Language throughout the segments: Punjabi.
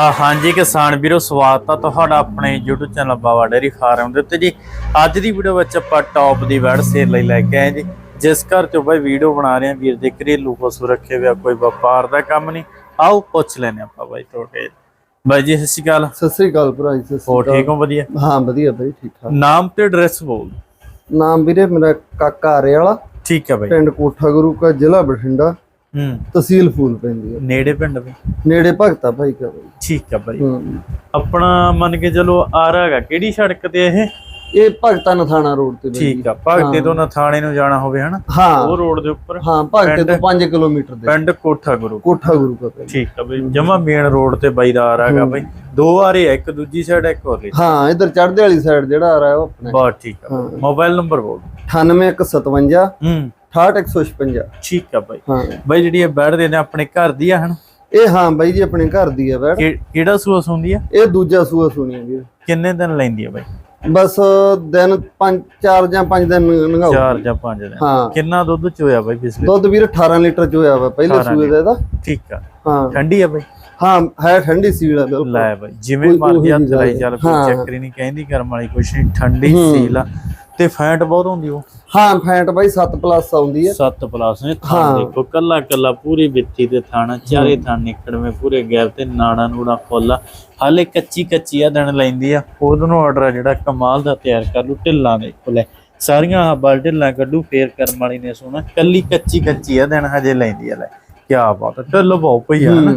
ਆ ਹਾਂਜੀ ਕਿਸਾਨ ਵੀਰੋ ਸਵਾਗਤ ਆ ਤੁਹਾਡਾ ਆਪਣੇ YouTube channel Bawa dairy farm ਦੇ ਉੱਤੇ ਜੀ। ਅੱਜ ਦੀ ਵੀਡੀਓ ਵਿੱਚ ਆਪਾਂ ਟੌਪ ਦੀ ਵੈੜ ਸੇਲ ਲਈ ਲੈ ਕੇ ਆਏ ਜੀ। ਜਿਸ ਘਰ ਚੋਂ ਬਾਈ ਵੀਡੀਓ ਬਣਾ ਰਹੇ ਆ ਵੀਰ ਦੇ ਘਰੇਲੂ ਪਸ਼ੂ ਰੱਖੇ ਹੋਇਆ ਕੋਈ ਵਪਾਰ ਦਾ ਕੰਮ ਨਹੀਂ। ਆਓ ਪੁੱਛ ਲੈਨੇ ਆਪਾਂ ਬਾਈ ਤੁਹਾਡੇ। ਬਾਈ ਜੀ ਸਤਿ ਸ਼੍ਰੀ ਅਕਾਲ। ਸਤਿ ਸ੍ਰੀ ਅਕਾਲ ਭਰਾ ਜੀ ਸਤਿ ਸ੍ਰੀ ਅਕਾਲ। ਠੀਕ ਹੋ? ਵਧੀਆ? ਹਾਂ ਵਧੀਆ ਬਾਈ ਠੀਕ ਠਾਕ। ਨਾਮ ਤੇ ਐਡਰੈਸ ਬੋਲ ਨਾਮ ਵੀਰੇ ਮੇਰਾ ਕਾਕਾ ਆਰੇ ਵਾਲਾ। ਠੀਕ ਹੈ ਬਾਈ। ਪਿੰਡ ਕੋਠਾ ਗੁਰੂ ਕਾ ਜ਼ਿਲ੍ਹਾ ਬਠਿੰਡਾ। ਹੂੰ। ਤਹਿਸੀਲ ਫੂਲ ਪੈਂਦੀ ਹੈ ਨੇੜੇ ਪਿੰਡ ਵੀ? ਨੇੜੇ ਭਗਤਾ ਭਾਈ ਕਾ ਬਾਈ ਠੀਕ ਹੈ ਬਾਈ ਹੂੰ। ਆਪਣਾ ਮੰਨ ਕੇ ਚਲੋ ਆ ਰਿਹਾ ਹੈਗਾ ਕਿਹੜੀ ਸੜਕ ਤੇ ਇਹ? ਇਹ ਭਗਤਾ ਨਥਾਣਾ ਰੋਡ ਤੇ ਬਾਈ ਠੀਕ ਆ ਭਗਤੇ ਤੋਂ ਨਥਾਣੇ ਨੂੰ ਜਾਣਾ ਹੋਵੇ ਹਨਾ? ਹਾਂ। ਉਹ ਰੋਡ ਦੇ ਉੱਪਰ? ਹਾਂ ਭਗਤੇ ਤੋਂ 5 ਕਿਲੋਮੀਟਰ ਦੇ। ਪਿੰਡ ਕੋਠਾ ਗੁਰੂ। ਕੋਠਾ ਗੁਰੂ ਕਾ ਪਿੰਡ ਠੀਕ ਆ ਬਈ ਜਮਾ ਮੇਨ ਰੋਡ ਤੇ ਬਾਈ ਦਾ ਆ ਰਹਾਗਾ ਬਈ ਦੋ ਆ ਰਹੇ ਆ ਇੱਕ ਦੂਜੀ ਸਾਈਡ ਇੱਕ ਹੋਰ ਲਈ ਹਾਂ ਇਧਰ ਚੜ੍ਹਦੇ ਵਾਲੀ ਸਾਈਡ ਜਿਹੜਾ ਆ ਰਿਹਾ ਉਹ ਆਪਣਾ। ਬਹੁਤ ਠੀਕ ਆ ਮੋਬਾਈਲ ਨੰਬਰ ਬੋਲ। 98157 ਹੂੰ। 68156 ਠੀਕ ਆ ਬਾਈ। ਹਾਂ। ਬਾਈ ਜਿਹੜੀ ਇਹ ਬੈਠਦੇ ਨੇ ਆਪਣੇ ਘਰ ਦੀ ਆ ਹਨ? ਇਹ ਹਾਂ ਬਾਈ ਜੀ ਆਪਣੇ ਘਰ ਦੀ ਆ ਬੈਠ। ਕਿ- ਕਿਹੜਾ ਸੂਆ ਸੁੰਦੀ ਆ? ਇਹ ਦੂਜਾ ਸੂਆ ਸੁਣੀਆ ਵੀਰ ਕਿੰਨੇ ਦਿਨ ਲੈਂਦੀ ਆ ਬਾਈ? ਬਸ ਦਿਨ 5 4 ਜਾਂ 5 ਦਿਨ ਲੰਘਾਓ। ਚਾਰ ਜਾਂ ਪੰਜ ਦਿਨ। ਹਾਂ। ਕਿੰਨਾ ਦੁੱਧ ਚੋਇਆ ਬਾਈ ਪਿਛਲੇ? ਦੁੱਧ ਵੀਰ 18 ਲੀਟਰ ਚ ਹੋਇਆ ਵਾ ਪਹਿਲੇ 18 ਸੂਏ ਦਾ ਇਹਦਾ। ਠੀਕ ਆ। ਹਾਂ। ਠੰਡੀ ਆ ਬਾਈ? ਹਾਂ ਹੈ ਠੰਡੀ ਸੀਲ ਆ ਬਿਲਕੁਲ। ਲੈ ਬਾਈ ਜਿਵੇਂ ਕੋਈ- ਮਰਜ਼ੀ ਉਹੀ ਹੱਥ ਲਾਈ। ਚੱਲ ਕੋਈ ਹਾਂ। ਚੱਕਰ ਹੀ ਨਹੀਂ ਕਹਿੰਦੀ ਕਰਮ ਵਾਲੀ ਕੁਛ ਨਹੀਂ ਠੰਡੀ ਸੀਲ ਆ। ਤੇ ਫੈਟ ਬਹੁਤ ਹੁੰਦੀ ਉਹ? ਹਾਂ ਫੈਂਟ ਬਾਈ 7 ਪਲੱਸ ਆਉਂਦੀ ਹੈ। 7 ਪਲੱਸ ਨੇ ਥਾਂ। ਦੇਖੋ ਕੱਲਾ ਕੱਲਾ ਪੂਰੀ ਬਿੱਤੀ ਤੇ ਥਾਣਾ ਚਾਰੇ ਥਾਂ ਨਿਕੜਵੇਂ ਪੂਰੇ ਗੈਪ ਤੇ ਨਾੜਾ ਨੂੜਾ ਫੁੱਲ ਆ। ਹਾਲੇ ਕੱਚੀ ਕੱਚੀ ਆ ਦਿਨ ਲੈਂਦੀ ਆ। ਉਹਦੋਂ ਨੂੰ ਆਰਡਰ ਆ ਜਿਹੜਾ ਕਮਾਲ ਦਾ ਤਿਆਰ ਕਰ ਲੂ ਢਿੱਲਾਂ ਦੇ ਕੋਲੇ ਸਾਰੀਆਂ ਹੱਬਾਂ ਢਿੱਲਾਂ ਕੱਢੂ ਫੇਰ ਕਰਮ ਵਾਲੀ ਨੇ ਸੋਣਾ ਕੱਲੀ ਕੱਚੀ ਕੱਚੀ ਆ ਦਿਨ ਹਜੇ ਲੈਂਦੀ ਆ ਲੈ। ਕੀ ਬਾਤ ਆ ਢਿੱਲ ਬਹੁਤ ਪਈ ਆ ਨਾ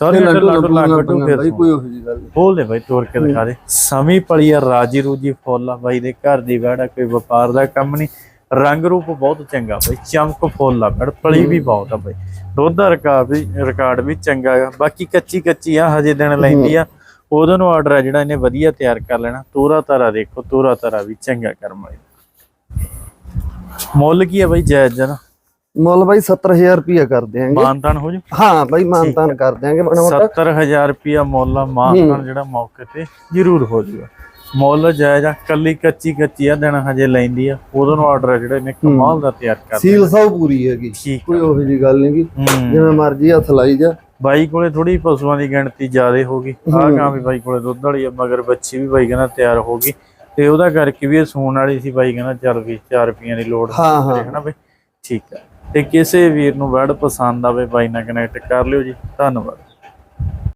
ਢਿੱਲਾਂ ਢੁੱਲਾਂ ਕੱਢੂ ਫੇਰ ਬਾਈ ਕੋਈ ਉਹੋ ਜੀ ਗੱਲ ਬੋਲ ਦੇ ਬਾਈ ਤੋੜ ਕੇ ਦਿਖਾ ਦੇ। ਸਮੀ ਪਲੀ ਆ ਰਾਜੀ ਰੂਜੀ ਫੁੱਲ ਆ ਬਾਈ ਦੇ ਘਰ ਦੀ ਵੜਾ ਕੋਈ ਵਪਾਰ ਦਾ ਕੰਮ ਨਹੀਂ। ਰੰਗ ਰੂਪ ਬਹੁਤ ਚੰਗਾ ਬਾਈ ਚਮਕ ਫੁੱਲ ਆ ਬੜ ਪਲੀ ਵੀ ਬਹੁਤ ਆ ਬਾਈ। ਦੁੱਧ ਦਾ ਰਿਕਾਰਡ ਵੀ ਰਿਕਾਰਡ ਵੀ ਚੰਗਾ ਆ। ਬਾਕੀ ਕੱਚੀ ਕੱਚੀ ਆ ਹਜੇ ਦਿਨ ਲੈਂਦੀ ਆ। ਉਹਦੋਂ ਨੂੰ ਆਰਡਰ ਆ ਜਿਹੜਾ ਇਹਨੇ ਵਧੀਆ ਤਿਆਰ ਕਰ ਲੈਣਾ। ਤੋਰਾ ਤਾਰਾ ਦੇਖੋ ਤੋਰਾ ਤਾਰਾ ਵੀ ਚੰਗਾ ਕਰਮ ਵਾਲੀ ਮੁੱਲ ਕੀ ਆ ਬਾਈ ਜਾਇਜ਼ ਜਨਾ ਮੁੱਲ ਬਾਈ 70000 ਰੁਪਿਆ ਕਰ ਦਿਆਂਗੇ। ਮਾਨਤਾਨ ਹੋ ਜੂ? ਹਾਂ ਬਾਈ ਮਾਨਤਾਨ ਕਰ ਦਿਆਂਗੇ। ਮਾੜਾ ਮੋਟਾ 70000 ਰੁਪਿਆ ਮੁੱਲ ਆ ਮਾਨਤਾਨ ਜਿਹੜਾ ਮੌਕੇ ਤੇ ਜ਼ਰੂਰ ਹੋ ਜੂਗਾ। ਮੁੱਲ ਜਾਇਜ਼ ਆ ਕੱਲੀ ਕੱਚੀ ਕੱਚੀ ਆ ਦਿਨ ਹਜੇ ਲੈਂਦੀ ਆ। ਉਹਦੋਂ ਨੂੰ ਆਰਡਰ ਜਿਹੜਾ ਇਹਨੇ ਕਮਾਲ ਦਾ ਤਿਆਰ ਕਰ ਸੀਲ ਸਭ ਪੂਰੀ ਹੈਗੀ। ਕੋਈ ਉਹੋ ਜੀ ਗੱਲ ਨਹੀਂਗੀ ਹੂੰ। ਜਿਵੇਂ ਮਰਜ਼ੀ ਹੱਥ ਲਾਈ ਜਾ। ਬਾਈ ਕੋਲੇ ਥੋੜੀ ਪਸ਼ੂਆਂ ਦੀ ਗਿਣਤੀ ਜ਼ਿਆਦੇ ਹੋ ਗਈ। ਆਹ ਗਾਂ ਵੀ ਬਾਈ ਕੋਲੇ ਦੁੱਧ ਵਾਲੀ ਆ ਮਗਰ ਬੱਚੀ ਵੀ ਬਾਈ ਕਹਿੰਦਾ ਤਿਆਰ ਹੋ ਗਈ। ਤੇ ਉਹਦਾ ਕਰਕੇ ਵੀ ਇਹ ਸੂਣ ਵਾਲੀ ਸੀ ਬਾਈ ਕਹਿੰਦਾ ਚੱਲ ਵੀ 4 ਰੁਪਈਆਂ ਦੀ ਲੋੜ ਹਾਂ ਹਾਂ। ਹੈ ਨਾ ਬਾਈ। ਠੀਕ ਆ। ਤੇ ਕਿਸੇ ਵੀਰ ਨੂੰ ਵਰਡ ਪਸੰਦ ਆਵੇ ਬਾਈ ਨਾਲ ਕਨੈਕਟ ਕਰ ਲਿਓ ਜੀ। ਧੰਨਵਾਦ।